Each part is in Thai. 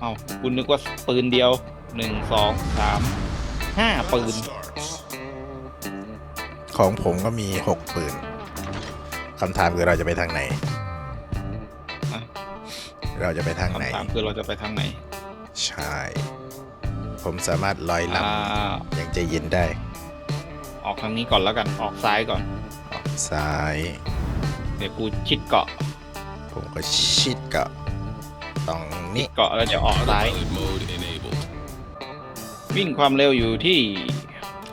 เอาคุณนึกว่าปืนเดียวหนึ่งสองสามห้าปืน ของผมก็มีหกปืนคำถามคือเราจะไปทางไหนอะเราจะไปทางไหน คำถามคือเราจะไปทางไหนใช่ ผมสามารถลอยลอ่าำอย่างใจเย็นได้ ออกทางนี้ก่อนแล้วกันออกซ้ายก่อนออกซ้าย เดี๋ยวกูชิดเกาะผมก็ชิดกับ ตรงนี้เกาะแล้วจะออกซ้าย Autopilot mode enabled. วิ่งความเร็วอยู่ที่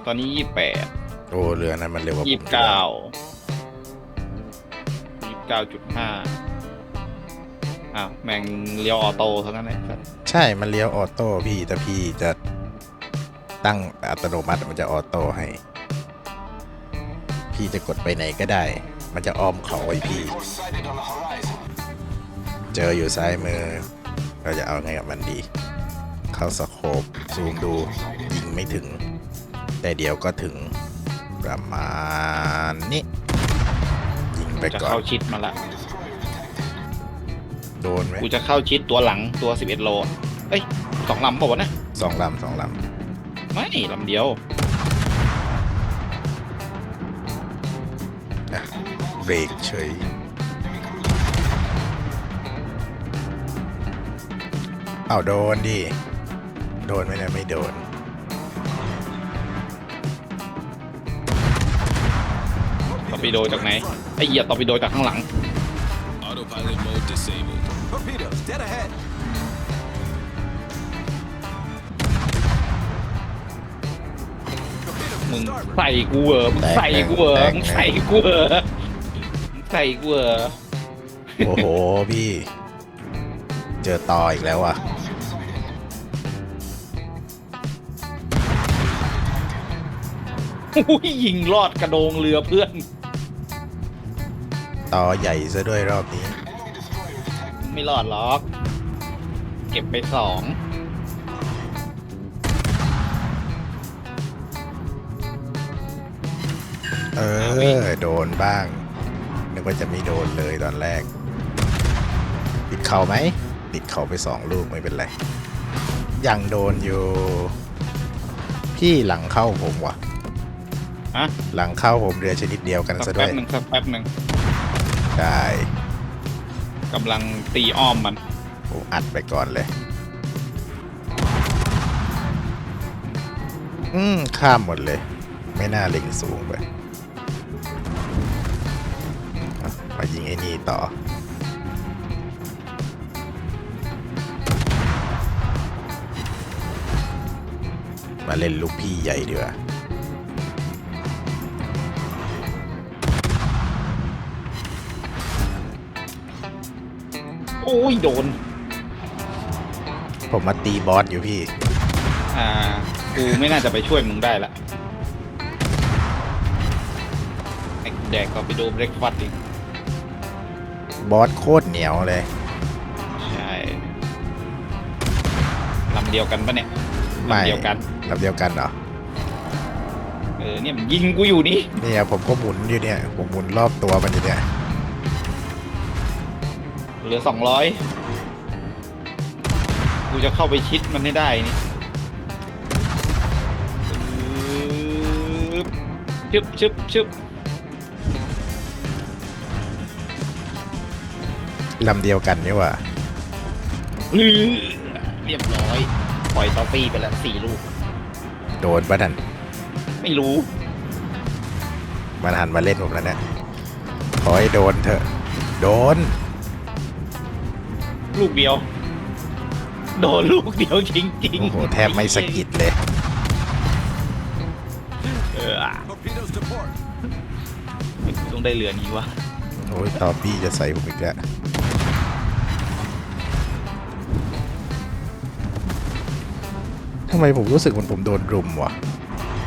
ตอนนี้ยี่แปดโอ้เรือนั้นมันเร็วกว่าผมยี่สิบเก้ายี่สิบเก้าจุดห้าอ้าวแม่งเลี้ยวออโต้ทั้งนั้นเลยใช่มันเลี้ยวออโต้พี่แต่พี่จะตั้งอัตโนมัติมันจะออโต้ให้ พี่จะกดไปไหนก็ได้ มันจะอ้อมเขาไว้พี่ เจออยู่ซ้ายมือ เราจะเอาไงกับมันดี เข้าสโคปซูมดูยิงไม่ถึง แต่เดี๋ยวก็ถึงประมาณนี้ ยิงไปจะก่อนเข้าชิดมาละ โดนไหมกูจะเข้าชิดตัวหลังตัว 11 โล เอ้ยสองลำเปล่าวะนะ สองลำสองลไม่ลำเดียวำอะเบรกเฉย เอาโดนดิ โดนไหมเนี่ยไม่โดน ตอร์ปิโดจากไหน ไอ้เหยียบตอร์ปิโดจากข้างหลัง Autopilot mode disabled. Torpedoes, dead ahead. มึงใส่กูเหรอมึงใส่กูเหรอมึงใส่กูเหรอมึงใส่กูเหรอโอ้โห พี่ เจอต่ออีกแล้วอะ อุ้ยยิงลอดกระโดงเรือเพื่อน ต่อใหญ่ซะด้วยรอบนี้ ไม่รอดหรอก เก็บไปสอง เออ โดนบ้าง นึกว่าจะไม่โดนเลยตอนแรกปิดเข่าไหมปิดเข่าไปสองลูกไม่เป็นไร ยังโดนอยู่ พี่หลังเข้าผมว่ะ ฮะหลังเข้าผมเรือชนิดเดียวกันสัซะกด้แป๊วบยหนึ่งสักแป๊บหนึ่งได้กำลังตีอ้อมมันผมอัดไปก่อนเลย อืมข้ามหมดเลย ไม่น่าเล็งสูงไปอะมายิงไอ้นี่ต่อ มาเล่นลูกพี่ใหญ่ดีกว่า อ้ยโดน ผมมาตีบอสอยู่พี่ อ่า กูไม่น่าจะไปช่วยมึงได้ละไอ้แดกก็ไปดูเบรกฟัดดิบอสโคตรเหนียวเลย ใช่ลำเดียวกันปะเนี่ยไม่ลำเดียวกัน ลำเดียวกันเหรอ เออเนี่ยมันยิงกูอยู่นี่เนี่ยผมก็หมุนอยู่เนี่ย ผมหมุนรอบตัวมันอยู่เนี่ยเห ลือสองร้อยกูจะเข้าไปชิดมันให้ได้นี่ชึบชึบชึบลำเดียวกันนี่หว่าอื้อเรียบร้อย ปล่อยตอปี้ไปแล้วสี่ลูก โดนปะนั่นไม่รู้ มันหันมาเล่นผมแล้วเนี่ยขอให้โดนเถอะ โดน ลูกเดียว โดนลูกเดียวจริงโอ้ๆโหแทบไม่สะกิดเลย เอออะ Torpedoes to port. ต้องได้เรือนี้วะโอ้ยต่อพี่จะใส่ผมอีกแล้วทำไมผมรู้สึกเหมันผมโดนรุมวะ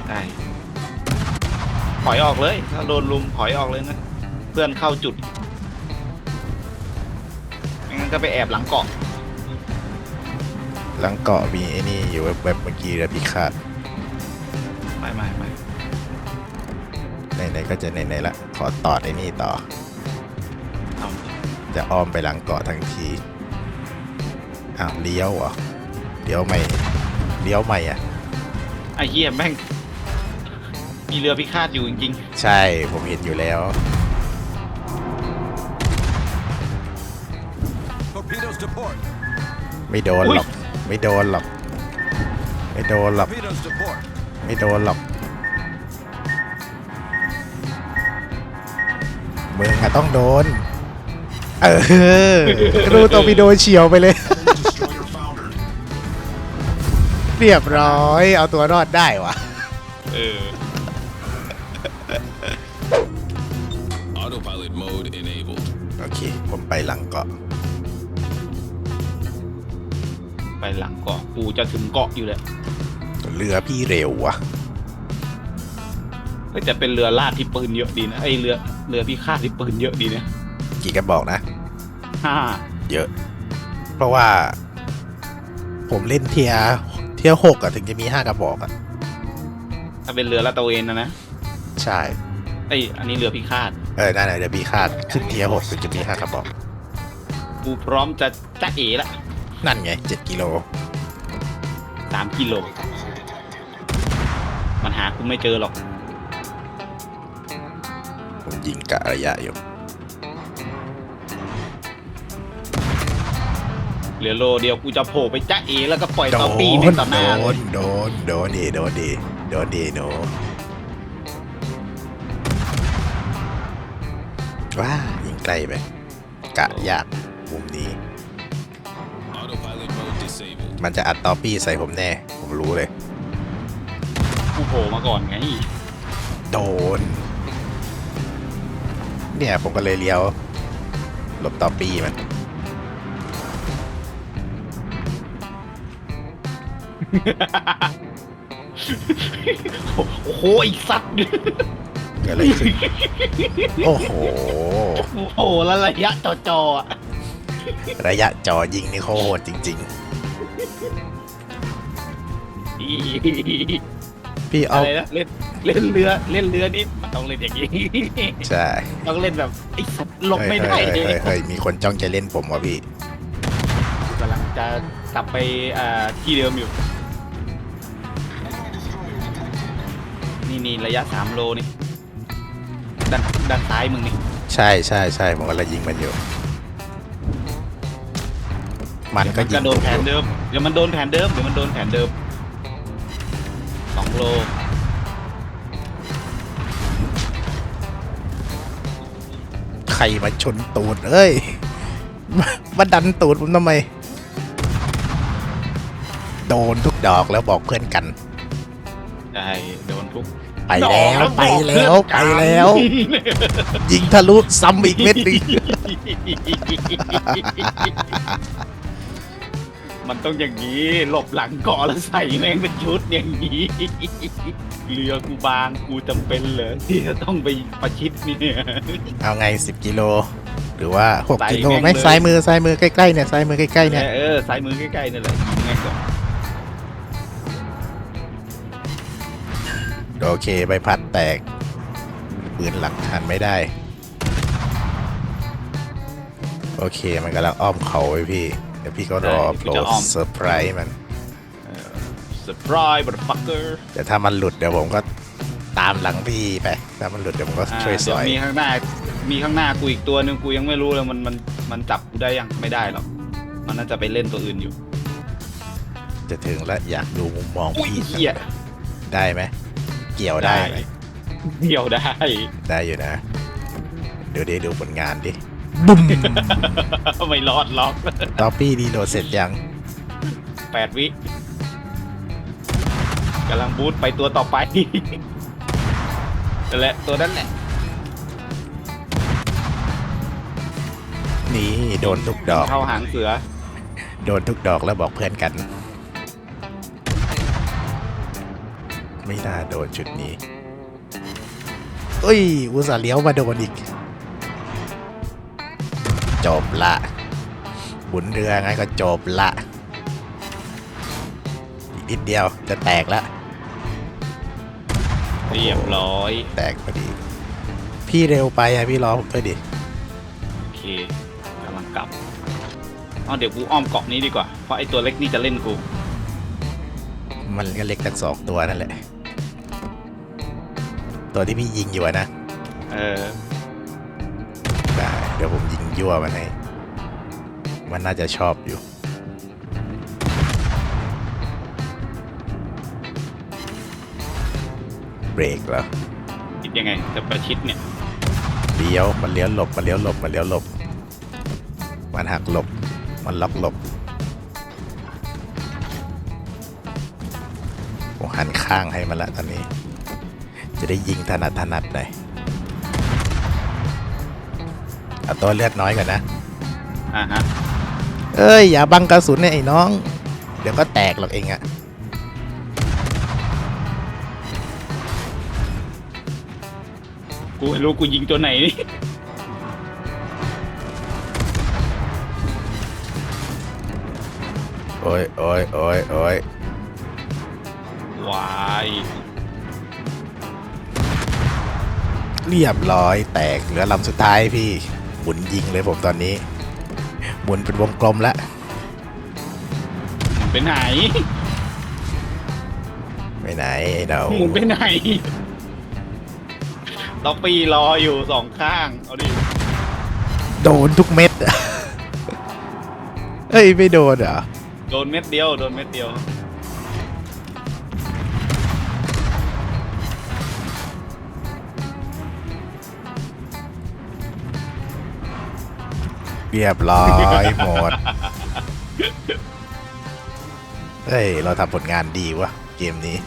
ได้ถอยออกเลย ถ้าโดนลุมถอยออกเลยนะ เพื่อนเข้าจุดไมันก็ไปแอบหลังเกาะหลังเกาะมีไอ้นี่อยู่แบบเมื่อกี้แล้วพี่คาดไม่ไม่ไม่ไหนๆก็จะไหนๆละขอต่อไอ้นี่ต่อ เอาจะอ้อมไปหลังเกาะทั้งทีอ้าวเลี้ยวเหรอเลี้ยวไม่เลี้ยวไม่อะ ไอ้เหี้ยแม่ง มีเรือพิฆาตอยู่จริงใช่ผมเห็นอยู่แล้ว to port. ไม่โดนหรอกไม่โดนหรอกไม่โดนหรอก Torpedoes to port. ไม่โดนหรอกมึงอะต้องโดน เออรูตัวไปโดนเฉียวไปเลยเรียบร้อย เอาตัวรอดได้วะๆเออ Autopilot mode enabled. โอเค ผมไปหลังเกาะ หลังเกาะกูจะถึงเกาะอยู่แล้วเรือพี่เร็ววะเฮ้ยแต่เป็นเรือลาดที่ปืนเยอะดีนะไอยเรือเรือพิฆาตที่ปืนเยอะดีนะกี่กระบอกนะ ห้าเยอะ เพราะว่า ผมเล่นเทียร์เทียร์หกอะถึงจะมีห้ากระบอกอะถ้าเป็นเรือลาดตระเวนนะนะใช่ไอยอันนี้เรือพิฆาตเออนั่นแหละเดี๋ยวมีคาดขึ้นเทียร์หกถึงจะมีห้ากระบอก กูพร้อมจะจะเอละ นั่นไงเจ็ดกิโลสามกิโล มันหากูไม่เจอหรอก ผมยิงกะระยะอยู่เหลือโลเดียวกูจะโผล่ไปจ้าเอแล้วก็ปล่อยโดต่อปีนในต่อหโดน้าเลยนโดนโดนดีโดนดีโดนดีหนูว้ายิงไกลไปกะยากมุมนี้ Autopilot mode disabled. มันจะอัดตอปี้ใส่ผมแน่ ผมรู้เลย กูโผล่มาก่อนไง โดน เนี่ยผมก็เลยเลี้ยว หลบตอปี้มัน โอ้โหไอ้สัตว์เกิดอะไรขึ้นโอ้โห โอ้โหแล้วระยะจอจอๆอะ ระยะจอยิงนี่เขาโหดจริง ๆ พี่เอาอะไรนะเล่นเล่นเรือเล่นเรือนี่มันต้องเล่นอย่างนี้ใช่ต้องเล่นแบบไอ้สัตว์หลบไม่ได้เฮ้ยเลเฮ้ยยเฮ้ยเฮ้ยมีคนจ้องจะเล่นผมวะพี่กำลังจะกลับไปอ่าที่เดิมอยู่ นี่นี่ระยะสามโลนี่ด้านด้านซ้ายมึงนี่ใช่ใช่ใช่ผมกำลังยิงมันอยู่ มันก็ยิจะงโดนผมแผอนยู่เดิมเดี๋ยวมันโดนแผนเดิมเดี๋ยวมันโดนแผนเดิม สองโลใครมาชนตูดเอ้ยมามาดันตูดผมทำไม โดนทุกดอกแล้วบอกเพื่อนกัน ใช่โดนทุกไปแล้วดอกไปบอกแล้วเพื่อนกันไปแล้ว ยิงทะลุซ้ำอีกเม็ดหนึง มันต้องอย่างนี้ หลบหลังเกาะแล้วใส่แม่งเป็นชุดอย่างนี้ เรือกูบางกูจำเป็นเหรอที่จะต้องไปประชิดเนี่ยเอาไง 10 กิโล หรือว่าใส่6กิโลแม่งไหมเลยซ้ายมือซ้ายมือใกล้ๆเนี่ยซ้ายมือใกล้ๆเนี่ยเออซ้ายมือใกล้ๆนี่แหละยิงแม่งก่อนโอเคใบพัดแตกปืนหลักทันไม่ได้ โอเคมันกำลังอ้อมเขาไว้พี่เดี๋ยวพี่ก็รอโผล่เซอร์ไพรส์มันเซอร์ไพรส์บัตฟักเกอร์แต่ถ้ามันหลุดเดี๋ยวผมก็ตามหลังพี่ไป ถ้ามันหลุดเดี๋ยวผมก็ช่วยสอยมีข้างหน้า มีข้างหน้ากูอีกตัวหนึงกูยังไม่รู้เลยมันมันมันจับกูได้ยังไม่ได้หรอก มันน่าจะไปเล่นตัวอื่นอยู่ จะถึงแล้วอยากดูมุมมองอุ้ยพี่เหี้ยได้ไหมเกี่ยวได้ไหมเดี่ยวได้ ได้อยู่นะ เดี๋ยวเดี๋ยวดูผลงานดิ ไม่รอดหรอกตอปี้ดีโหลดเสร็จยังแปดวิกำลังบูทไปตัวต่อไปนั่นแหละตัวนั้นแหละนี่โดนทุกดอก เข้าหางเสือ โดนทุกดอกแล้วบอกเพื่อนกัน ไม่น่าโดนจุดนี้เอ้ย อุตส่าห์เลี้ยวมาโดนอีก จบละบุนเรือไงก็จบละอีกนิดเดียวจะแตกละเรียบร้อย แตกพอดี พี่เร็วไปอะพี่รอผมด้วยดิโอเคกำลังกลับอ๋อเดี๋ยวกูอ้อมเกาะนี้ดีกว่า เพราะไอตัวเล็กนี่จะเล่นกู มันก็เล็กทั้งสองตัวนั่นแหละ ตัวที่พี่ยิงอยู่อะนะ เออ ได้เดี๋ยวผมยิง ยั่วมันให้ มันน่าจะชอบอยู่ เบรกแล้วคิดยังไงจะประชิดเนี่ยเลี้ยวมันเลี้ยวหลบมันเลี้ยวหลบมันเลี้ยวหลบ มันหักหลบ มันล็อกหลบผมหันข้างให้มันละตอนนี้ จะได้ยิงถนัดถนัดหน่อย เอาตัวเลือดน้อยก่อนนะอ่าฮะเอ้ยอย่าบังกระสุนเนี่ยไอ้น้อง เดี๋ยวก็แตกหรอกเองอะกูไม่รู้กูยิงตัวไหนนี่โอ้ยโอ้ยโอ้ยโอ้ยวายเรียบร้อยแตกเหลือลำสุดท้ายพี่ห มุนยิงเลยผมตอนนี้ หมุนเป็นวงกลมแล้วหมุนไปไหน ไปไหนไอ้เดาหมุนไปไหนล็อกปีรออยู่สองข้าง เอาดิ โดนทุกเม็ดเอ้ย ไม่โดนเหรอ โดนเม็ดเดียว โดนเม็ดเดียว เรียบร้อยหมด เฮ้ย เราทำผลงานดีวะเกมนี้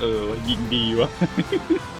เออ ยิงดีวะ